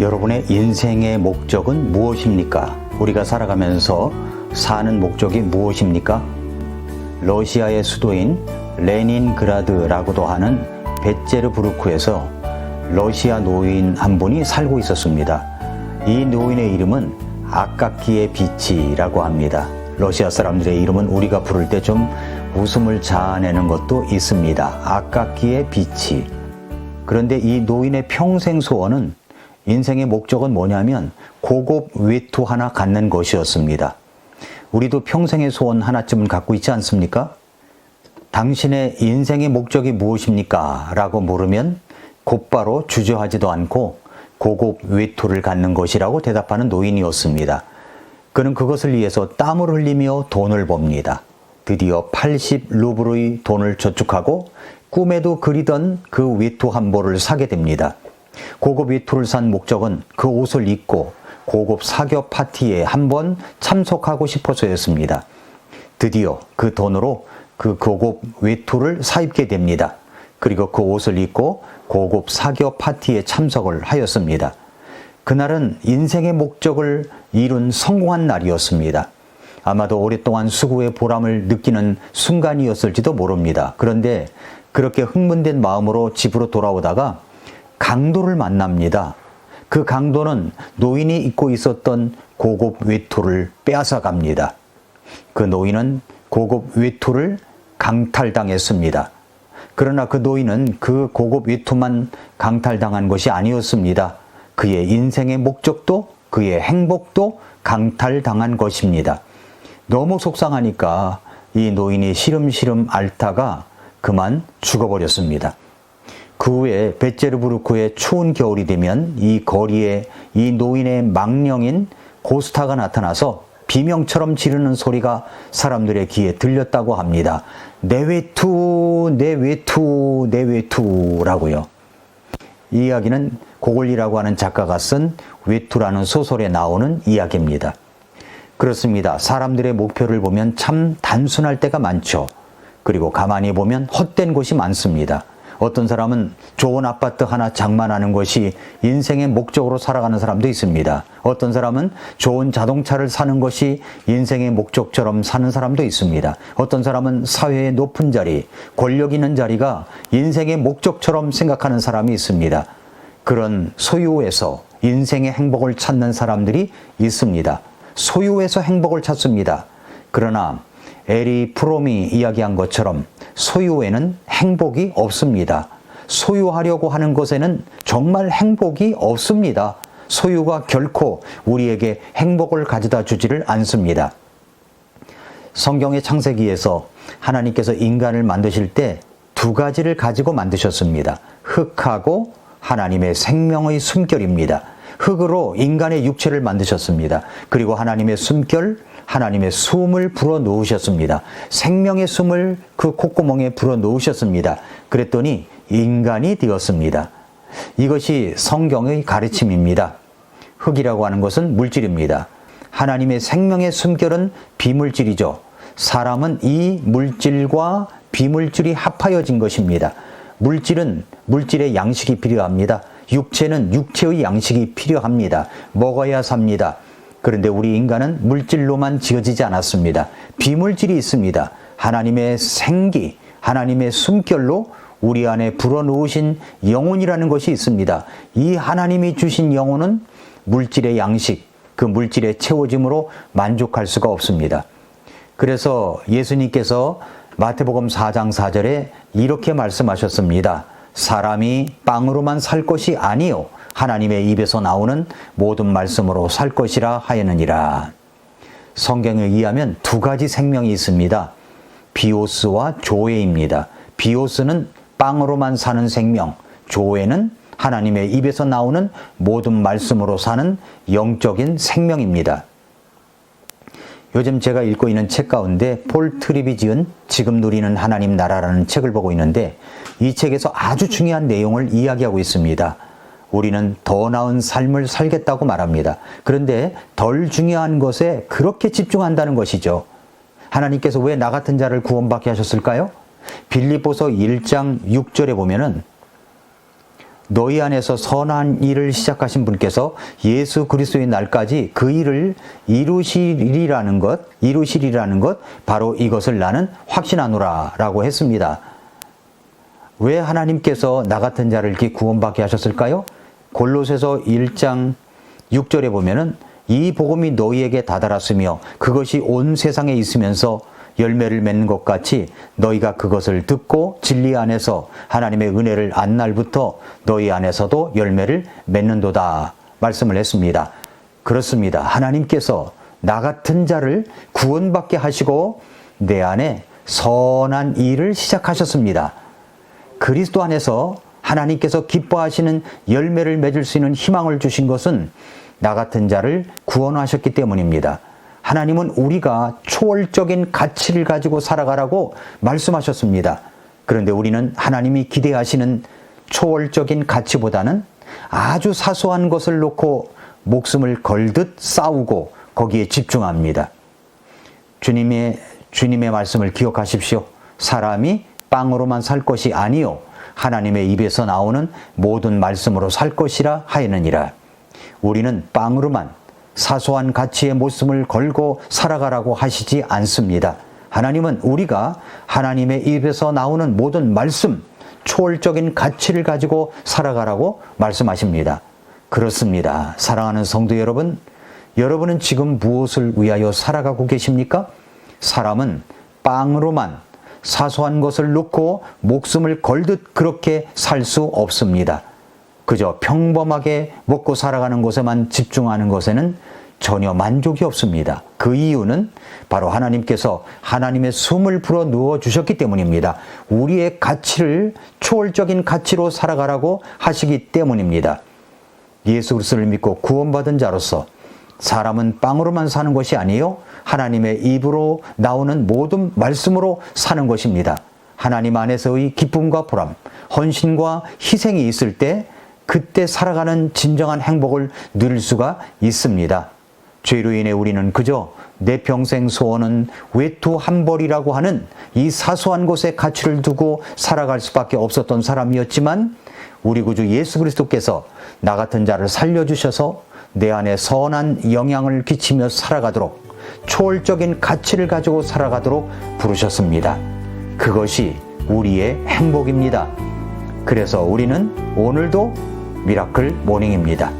여러분의 인생의 목적은 무엇입니까? 우리가 살아가면서 사는 목적이 무엇입니까? 러시아의 수도인 레닌그라드라고도 하는 베제르부르크에서 러시아 노인 한 분이 살고 있었습니다. 이 노인의 이름은 아깝기의 빛이라고 합니다. 러시아 사람들의 이름은 우리가 부를 때 좀 웃음을 자아내는 것도 있습니다. 아깝기의 빛이. 그런데 이 노인의 평생 소원은 인생의 목적은 뭐냐면 고급 외투 하나 갖는 것이었습니다. 우리도 평생의 소원 하나쯤은 갖고 있지 않습니까? 당신의 인생의 목적이 무엇입니까? 라고 물으면 곧바로 주저하지도 않고 고급 외투를 갖는 것이라고 대답하는 노인이었습니다. 그는 그것을 위해서 땀을 흘리며 돈을 법니다. 드디어 80 루블의 돈을 저축하고 꿈에도 그리던 그 외투 한 벌을 사게 됩니다. 고급 외투를 산 목적은 그 옷을 입고 고급 사교 파티에 한번 참석하고 싶어서였습니다. 드디어 그 돈으로 그 고급 외투를 사입게 됩니다. 그리고 그 옷을 입고 고급 사교 파티에 참석을 하였습니다. 그날은 인생의 목적을 이룬 성공한 날이었습니다. 아마도 오랫동안 수고의 보람을 느끼는 순간이었을지도 모릅니다. 그런데 그렇게 흥분된 마음으로 집으로 돌아오다가 강도를 만납니다. 그 강도는 노인이 입고 있었던 고급 외투를 빼앗아 갑니다. 그 노인은 고급 외투를 강탈당했습니다. 그러나 그 노인은 그 고급 외투만 강탈당한 것이 아니었습니다. 그의 인생의 목적도 그의 행복도 강탈당한 것입니다. 너무 속상하니까 이 노인이 시름시름 앓다가 그만 죽어버렸습니다. 그 후에 베제르부르크의 추운 겨울이 되면 이 거리에 이 노인의 망령인 고스타가 나타나서 비명처럼 지르는 소리가 사람들의 귀에 들렸다고 합니다. 내 외투, 내 외투, 내 외투라고요. 이 이야기는 고골리라고 하는 작가가 쓴 외투라는 소설에 나오는 이야기입니다. 그렇습니다. 사람들의 목표를 보면 참 단순할 때가 많죠. 그리고 가만히 보면 헛된 곳이 많습니다. 어떤 사람은 좋은 아파트 하나 장만하는 것이 인생의 목적으로 살아가는 사람도 있습니다. 어떤 사람은 좋은 자동차를 사는 것이 인생의 목적처럼 사는 사람도 있습니다. 어떤 사람은 사회의 높은 자리, 권력 있는 자리가 인생의 목적처럼 생각하는 사람이 있습니다. 그런 소유에서 인생의 행복을 찾는 사람들이 있습니다. 소유에서 행복을 찾습니다. 그러나 에리 프롬이 이야기한 것처럼 소유에는 행복이 없습니다. 소유하려고 하는 것에는 정말 행복이 없습니다. 소유가 결코 우리에게 행복을 가져다 주지를 않습니다. 성경의 창세기에서 하나님께서 인간을 만드실 때 두 가지를 가지고 만드셨습니다. 흙하고 하나님의 생명의 숨결입니다. 흙으로 인간의 육체를 만드셨습니다. 그리고 하나님의 숨결, 하나님의 숨을 불어 넣으셨습니다. 생명의 숨을 그 콧구멍에 불어 넣으셨습니다. 그랬더니 인간이 되었습니다. 이것이 성경의 가르침입니다. 흙이라고 하는 것은 물질입니다. 하나님의 생명의 숨결은 비물질이죠. 사람은 이 물질과 비물질이 합하여진 것입니다. 물질은 물질의 양식이 필요합니다. 육체는 육체의 양식이 필요합니다. 먹어야 삽니다. 그런데 우리 인간은 물질로만 지어지지 않았습니다. 비물질이 있습니다. 하나님의 생기, 하나님의 숨결로 우리 안에 불어넣으신 영혼이라는 것이 있습니다. 이 하나님이 주신 영혼은 물질의 양식, 그 물질의 채워짐으로 만족할 수가 없습니다. 그래서 예수님께서 마태복음 4장 4절에 이렇게 말씀하셨습니다. 사람이 빵으로만 살 것이 아니요 하나님의 입에서 나오는 모든 말씀으로 살 것이라 하였느니라. 성경에 의하면 두 가지 생명이 있습니다. 비오스와 조에입니다. 비오스는 빵으로만 사는 생명, 조에는 하나님의 입에서 나오는 모든 말씀으로 사는 영적인 생명입니다. 요즘 제가 읽고 있는 책 가운데 폴 트립이 지은 지금 누리는 하나님 나라라는 책을 보고 있는데 이 책에서 아주 중요한 내용을 이야기하고 있습니다. 우리는 더 나은 삶을 살겠다고 말합니다. 그런데 덜 중요한 것에 그렇게 집중한다는 것이죠. 하나님께서 왜 나 같은 자를 구원받게 하셨을까요? 빌립보서 1장 6절에 보면은 너희 안에서 선한 일을 시작하신 분께서 예수 그리스도의 날까지 그 일을 이루시리라는 것, 이루시리라는 것, 바로 이것을 나는 확신하노라 라고 했습니다. 왜 하나님께서 나 같은 자를 이렇게 구원받게 하셨을까요? 골로새서 1장 6절에 보면은 이 복음이 너희에게 다다랐으며 그것이 온 세상에 있으면서 열매를 맺는 것 같이 너희가 그것을 듣고 진리 안에서 하나님의 은혜를 안 날부터 너희 안에서도 열매를 맺는도다 말씀을 했습니다. 그렇습니다. 하나님께서 나 같은 자를 구원받게 하시고 내 안에 선한 일을 시작하셨습니다. 그리스도 안에서 하나님께서 기뻐하시는 열매를 맺을 수 있는 희망을 주신 것은 나 같은 자를 구원하셨기 때문입니다. 하나님은 우리가 초월적인 가치를 가지고 살아가라고 말씀하셨습니다. 그런데 우리는 하나님이 기대하시는 초월적인 가치보다는 아주 사소한 것을 놓고 목숨을 걸듯 싸우고 거기에 집중합니다. 주님의 주님의 말씀을 기억하십시오. 사람이 빵으로만 살 것이 아니요 하나님의 입에서 나오는 모든 말씀으로 살 것이라 하였느니라. 우리는 빵으로만 사소한 가치의 모습을 걸고 살아가라고 하시지 않습니다. 하나님은 우리가 하나님의 입에서 나오는 모든 말씀, 초월적인 가치를 가지고 살아가라고 말씀하십니다. 그렇습니다. 사랑하는 성도 여러분, 여러분은 지금 무엇을 위하여 살아가고 계십니까? 사람은 빵으로만 사소한 것을 놓고 목숨을 걸듯 그렇게 살 수 없습니다. 그저 평범하게 먹고 살아가는 것에만 집중하는 것에는 전혀 만족이 없습니다. 그 이유는 바로 하나님께서 하나님의 숨을 불어 누워 주셨기 때문입니다. 우리의 가치를 초월적인 가치로 살아가라고 하시기 때문입니다. 예수 그리스도를 믿고 구원받은 자로서 사람은 빵으로만 사는 것이 아니요 하나님의 입으로 나오는 모든 말씀으로 사는 것입니다. 하나님 안에서의 기쁨과 보람, 헌신과 희생이 있을 때 그때 살아가는 진정한 행복을 누릴 수가 있습니다. 죄로 인해 우리는 그저 내 평생 소원은 외투 한 벌이라고 하는 이 사소한 것에 가치를 두고 살아갈 수밖에 없었던 사람이었지만 우리 구주 예수 그리스도께서 나 같은 자를 살려주셔서 내 안에 선한 영향을 끼치며 살아가도록 초월적인 가치를 가지고 살아가도록 부르셨습니다. 그것이 우리의 행복입니다. 그래서 우리는 오늘도 미라클 모닝입니다.